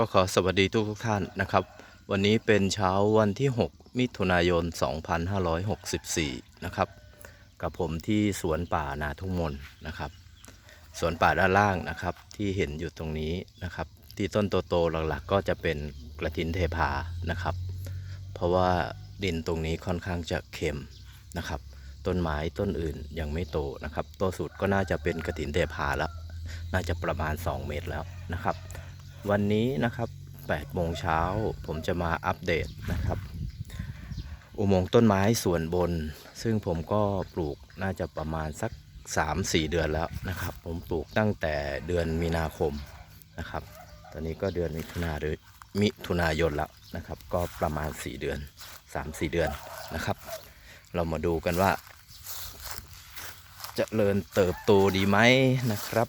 ก็ขอสวัสดีทุกทุกท่านนะครับ วันนี้เป็นเช้าวันที่ 6 มิถุนายน 2564 นะครับ กับผมที่สวนป่านาทุ่งมนนะครับ สวนป่าด้านล่างนะครับที่เห็นอยู่ตรงนี้นะครับ ที่ต้นโตๆหลักๆ ก็จะเป็นกระถินเทพานะครับ เพราะว่าดินตรงนี้ค่อนข้างจะเค็มนะครับ ต้นไม้ต้นอื่นยังไม่โตนะครับตัวสุดก็น่าจะเป็นกระถินเทพาแล้ว น่าจะประมาณ 2 เมตรแล้วนะครับ วันนี้นะครับ8โมงเช้าผมจะมาอัปเดตนะครับ อุโมงค์ต้นไม้ส่วนบน ซึ่งผมก็ปลูกน่าจะประมาณสัก 3-4 เดือนแล้วนะครับ ผมปลูกตั้งแต่เดือนมีนาคมนะครับ ตอนนี้ก็เดือนมิถุนาเดือมิถุนายนแล้วนะครับ ก็ประมาณ 4 เดือน 3-4 เดือนนะครับ เรามาดูกันว่าจะเจริญเติบโตดีไหมนะครับ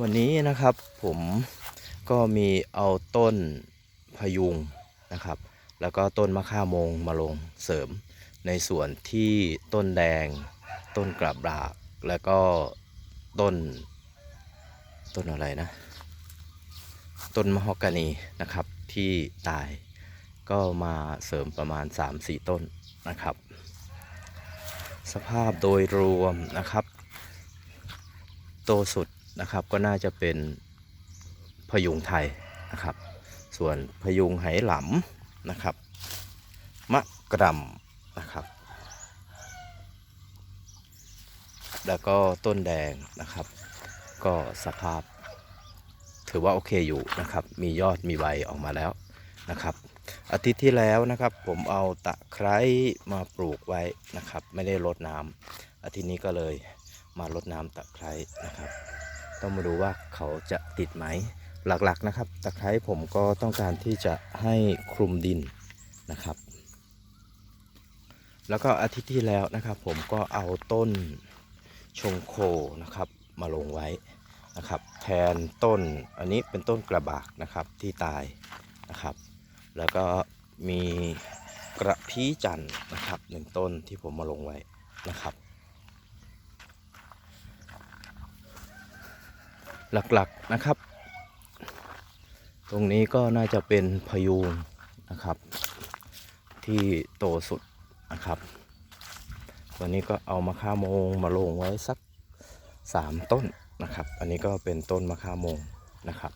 วันนี้นะครับผม ก็มีเอาต้นพยุงนะครับ แล้วก็ต้นมะข่ามงมาลงเสริม ในส่วนที่ต้นแดง ต้นกลับดากแล้วก็ต้น ต้นอะไรนะ ต้นมะฮอกกานีนะครับที่ตายก็มาเสริมประมาณ 3-4 ต้นนะครับ สภาพโดยรวมนะครับ โตสุดนะครับก็น่าจะเป็น พยุงไทยนะครับ ส่วนพยุงไหหลำนะครับ มะกรำนะครับ แล้วก็ต้นแดงนะครับ ก็สภาพถือว่าโอเคอยู่นะครับ มียอดมีใบออกมาแล้วนะครับ อาทิตย์ที่แล้วนะครับผมเอาตะไคร้มาปลูกไว้นะครับ ไม่ได้รดน้ำอาทิตย์นี้ก็เลยมารดน้ำตะไคร้นะครับ ต้องมาดูว่าเขาจะติดไหม หลักๆนะครับ ตะไคร้ผมก็ต้องการที่จะให้คลุมดินนะครับ แล้วก็อาทิตย์ที่แล้วนะครับ ผมก็เอาต้นชงโคนะครับมาลงไว้นะครับ แทนต้นอันนี้เป็นต้นกระบากนะครับที่ตายนะครับ แล้วก็มีกระพี้จันนะครับหนึ่งต้นที่ผมมาลงไว้นะครับหลักๆนะครับ ตรงนี้ก็น่าจะเป็นพายุงนะครับ ที่โตสุดนะครับ วันนี้ก็เอามะข่าโมงมาลงไว้สักสามต้นนะครับ อันนี้ก็เป็นต้นมะข่าโมงนะครับ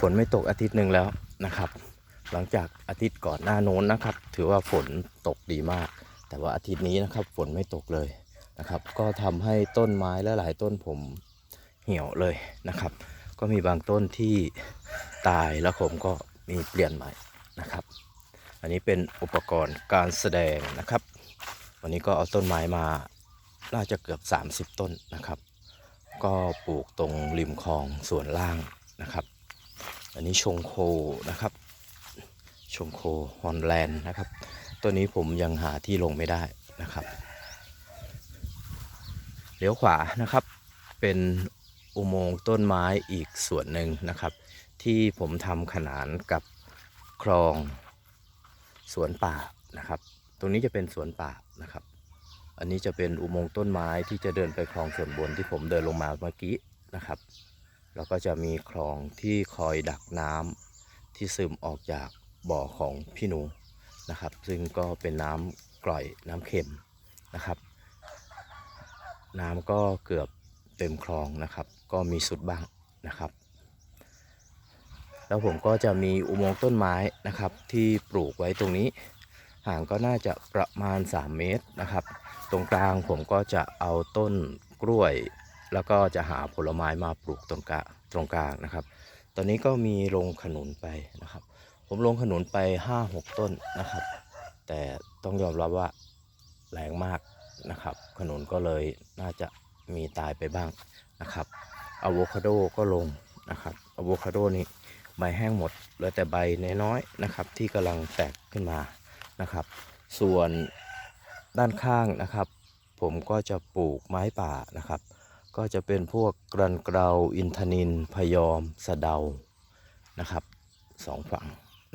ฝนไม่ตกอาทิตย์หนึ่งแล้วนะครับ หลังจากอาทิตย์ก่อนหน้าโน้นนะครับ ถือว่าฝนตกดีมาก แต่ว่าอาทิตย์นี้นะครับ ฝนไม่ตกเลย นะครับ ก็ทำให้ต้นไม้และหลายต้นผมเหี่ยวเลยนะครับ ก็มีบางต้นที่ตายแล้วผมก็มีเปลี่ยนใหม่นะครับ อันนี้เป็นอุปกรณ์การแสดงนะครับ วันนี้ก็เอาต้นไม้มาน่าจะเกือบ 30 ต้นนะครับ ก็ปลูกตรงริมคลองส่วนล่างนะครับ อันนี้ชงโคนะครับ ชงโคฮอนแลนด์นะครับ ตัวนี้ผมยังหาที่ลงไม่ได้นะครับ ลี้ยวขวานะครับ เป็นอุโมงค์ต้นไม้อีกส่วนหนึ่งนะครับ ที่ผมทำขนานกับคลองสวนป่านะครับ ตรงนี้จะเป็นสวนป่านะครับ อันนี้จะเป็นอุโมงค์ต้นไม้ที่จะเดินไปคลองส่วนบนที่ผมเดินลงมาเมื่อกี้นะครับ แล้วก็จะมีคลองที่คอยดักน้ำที่ซึมออกจากบ่อของพี่หนูนะครับ ซึ่งก็เป็นน้ำกร่อยน้ำเค็มนะครับ น้ำก็เกือบเต็มคลองนะครับ ก็มีสุดบ้างนะครับ แล้วผมก็จะมีอุโมงค์ต้นไม้นะครับ ที่ปลูกไว้ตรงนี้ ห่างก็น่าจะประมาณ 3 เมตรนะครับ ตรงกลางผมก็จะเอาต้นกล้วย แล้วก็จะหาผลไม้มาปลูกตรงกลางตรงกลางนะครับ ตอนนี้ก็มีลงขนุนไปนะครับ ผมลงขนุนไป 5-6 ต้นนะครับ แต่ต้องยอมรับว่าแรงมาก นะครับขนุนก็เลยน่าจะมีตายไปบ้างนะครับอะโวคาโดก็ลงนะครับอะโวคาโดนี่ใบแห้งหมดเหลือแต่ใบน้อยๆนะครับ ที่กำลังแตกขึ้นมานะครับ ส่วนด้านข้างนะครับ ผมก็จะปลูกไม้ป่านะครับ ก็จะเป็นพวกกรันเกลาอินทนินพยอมสะเดานะครับสองฝั่ง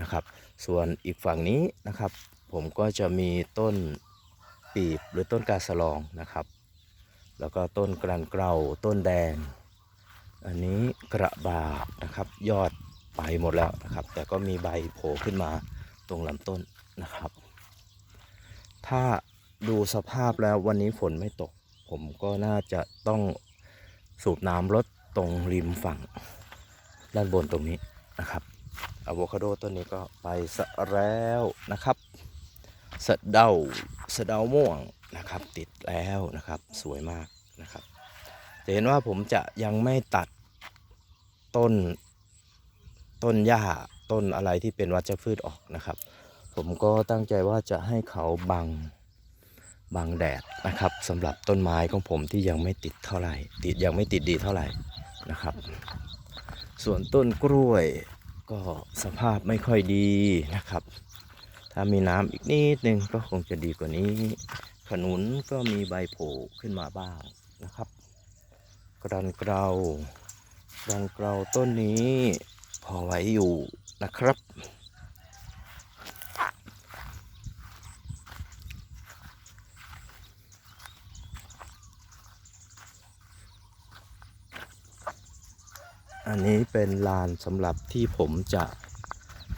นะครับ ส่วนอีกฝั่งนี้นะครับ ผมก็จะมีต้น ปีบหรือต้นกาสลองนะครับ แล้วก็ต้นกรันเกลาต้นแดง อันนี้กระบากนะครับ ยอดไปหมดแล้วนะครับ แต่ก็มีใบโผล่ขึ้นมาตรงลำต้นนะครับ ถ้าดูสภาพแล้ววันนี้ฝนไม่ตก ผมก็น่าจะต้องสูบน้ำลดตรงริมฝั่งด้านบนตรงนี้นะครับอะโวคาโดต้นนี้ก็ไปสะแล้วนะครับสะเดา สะเดาม่วงนะครับ ติดแล้วนะครับสวยมากนะครับจะเห็นว่าผมจะยังไม่ตัดต้นต้นหญ้าต้นอะไรที่เป็นวัชพืชออกนะครับ ผมก็ตั้งใจว่าจะให้เขาบังบังแดดนะครับสำหรับต้นไม้ของผมที่ยังไม่ติดเท่าไหร่ ติดยังไม่ติดดีเท่าไหร่นะครับ ส่วนต้นกล้วยก็สภาพไม่ค่อยดีนะครับ ถ้ามีน้ำอีกนิดนึงก็คงจะดีกว่านี้ ขนุนก็มีใบโผล่ขึ้นมาบ้างนะครับ กรันเกลากรันเกลาต้นนี้ พอไหวอยู่นะครับอันนี้เป็นลานสำหรับที่ผมจะ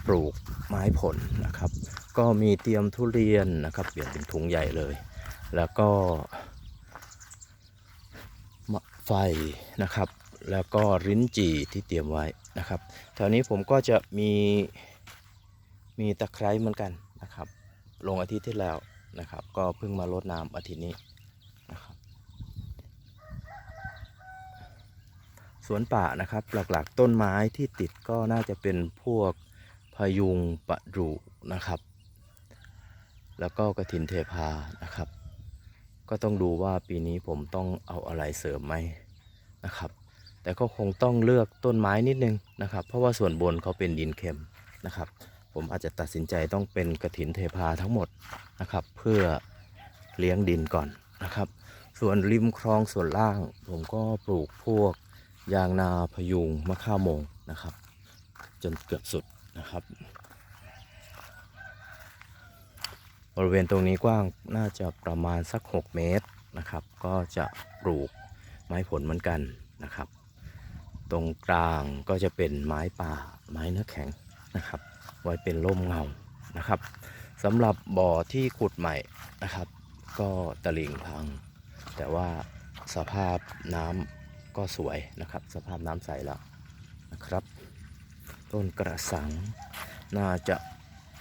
ปลูกไม้ผลนะครับ ก็มีเตรียมทุเรียนนะครับเปลี่ยนเป็นถุงใหญ่เลย แล้วก็มะไฟนะครับ แล้วก็ริ้นจี่ที่เตรียมไว้นะครับแถวนี้ผมก็จะมีมีตะไคร้เหมือนกันนะครับ ลงอาทิตย์ที่แล้วนะครับ ก็เพิ่งมารดน้ำอาทิตย์นี้นะครับสวนป่านะครับหลักๆต้นไม้ที่ติดก็น่าจะเป็นพวกพยุงปะดูนะครับ แล้วก็กระถินเทพานะครับ ก็ต้องดูว่าปีนี้ผมต้องเอาอะไรเสริมไหมนะครับ แต่ก็คงต้องเลือกต้นไม้นิดนึงนะครับ เพราะว่าส่วนบนเขาเป็นดินเค็มนะครับ ผมอาจจะตัดสินใจต้องเป็นกระถินเทพาทั้งหมดนะครับ เพื่อเลี้ยงดินก่อนนะครับ ส่วนริมคลองส่วนล่าง ผมก็ปลูกพวกยางนาพยุงมะข่าโมงนะครับ จนเกือบสุดนะครับ บริเวณตรงนี้กว้างน่าจะประมาณสัก 6 เมตรนะครับ ก็จะปลูกไม้ผลเหมือนกันนะครับ ตรงกลางก็จะเป็นไม้ป่าไม้เนื้อแข็งนะครับ ไว้เป็นร่มเงานะครับสำหรับบ่อที่ขุดใหม่นะครับ ก็ตะลิ่งพัง แต่ว่าสภาพน้ำก็สวยนะครับ สภาพน้ำใสแล้วนะครับ ต้นกระสังน่าจะ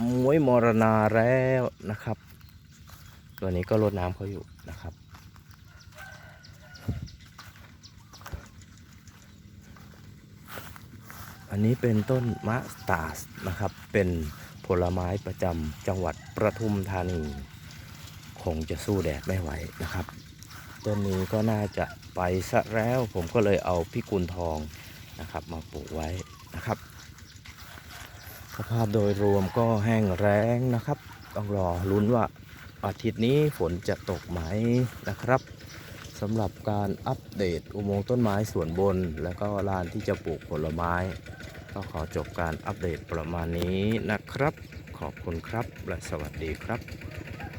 มวยมรณาแล้วนะครับ ตัวนี้ก็รดน้ำเขาอยู่นะครับอันนี้เป็นต้นมะตาสนะครับ เป็นผลไม้ประจำจังหวัดประทุมธานี คงจะสู้แดดไม่ไหวนะครับ ต้นนี้ก็น่าจะไปซะแล้ว ผมก็เลยเอาพิกุลทองนะครับ มาปลูกไว้นะครับ ภาพโดยรวมก็แห้งแรงนะครับ ต้องรอลุ้นว่าอาทิตย์นี้ฝนจะตกไหมนะครับสำหรับการอัปเดตอุโมงค์ต้นไม้ส่วนบน แล้วก็ลานที่จะปลูกผลไม้ ก็ขอจบการอัปเดตประมาณนี้นะครับ ขอบคุณครับและสวัสดีครับ